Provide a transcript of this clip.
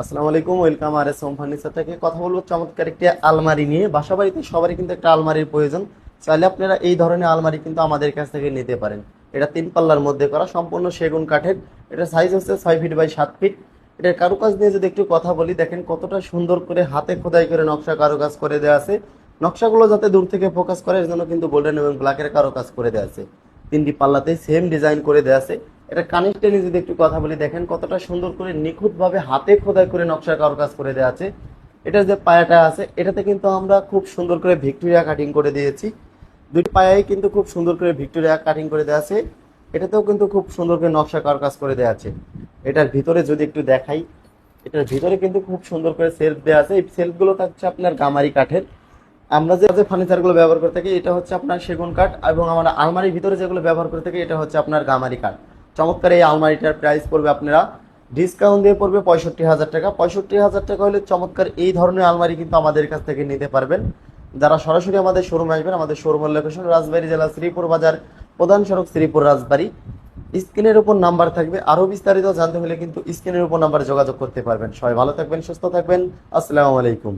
আসসালামু আলাইকুম, welcome R S home furniture থেকে। কথা বলব চমৎকার একটি আলমারি নিয়ে। বাসা বাড়িতে সবারই কিন্তু একটা আলমারির প্রয়োজন। চাইলে আপনারা এই ধরনের আলমারি কিন্তু আমাদের কাছ থেকে নিতে পারেন। এটা তিন পাল্লার মধ্যে করা, সম্পূর্ণ সেগুন কাঠের। এটা সাইজ হচ্ছে ছয় ফিট বাই সাত ফিট এটার কারুকাজ নিয়ে যদি একটু কথা বলি, দেখেন কতটা সুন্দর করে হাতে খোদাই করে নকশা কারুকাজ করে দেওয়া আছে। নকশাগুলো যাতে দূর থেকে ফোকাস করে, এর জন্য কিন্তু গোল্ডেন এবং ব্ল্যাকের কারুকাজ করে দেওয়া আছে। তিনটি পাল্লাতে সেম ডিজাইন করে দেওয়া আছে। এটা নিয়ে যদি একটু কথা বলি, দেখেন কতটা সুন্দর করে নিখুঁতভাবে হাতে খোদাই করে নকশা কারুকাজ করে দেওয়া আছে। এটার যে পায়াটা আছে, এটাতে কিন্তু আমরা খুব সুন্দর করে ভিক্টোরিয়া কাটিং করে দিয়েছি। দুটি পায়াই কিন্তু খুব সুন্দর করে ভিক্টোরিয়া কাটিং করে দেওয়া আছে। এটাতেও কিন্তু খুব সুন্দর করে নকশা কারুকাজ করে দেওয়া আছে। এটার ভিতরে যদি একটু দেখাই, এটার ভিতরে কিন্তু খুব সুন্দর করে সেলফ দেওয়া আছে। এই সেলফগুলো থাকছে আপনার গামারি কাঠের। আমরা যে ফার্নিচারগুলো ব্যবহার করে থাকি, এটা হচ্ছে আপনার সেগুন কাঠ এবং আমরা আলমারির ভিতরে যেগুলো ব্যবহার করে থাকি, এটা হচ্ছে আপনার গামারি কাঠ। চমৎকার এই আলমারিটার প্রাইস পড়বে আপনারা। ডিসকাউন্ট দিয়ে পড়বে পঁয়ষট্টি হাজার টাকা। পঁয়ষট্টি হাজার টাকা হলে চমৎকার এই ধরনের আলমারি কিন্তু আমাদের কাছ থেকে নিতে পারবেন। যারা সরাসরি আমাদের শোরুমে আসবেন, আমাদের শোরুমের লোকেশন রাজবাড়ী জেলা শ্রীপুর বাজার, প্রধান সড়ক শ্রীপুর রাজবাড়ী। স্ক্রিনের উপর নাম্বার থাকবে। আরও বিস্তারিত জানতে হলে কিন্তু স্ক্রিনের উপর নাম্বার যোগাযোগ করতে পারবেন। সবাই ভালো থাকবেন, সুস্থ থাকবেন। আসসালামু আলাইকুম।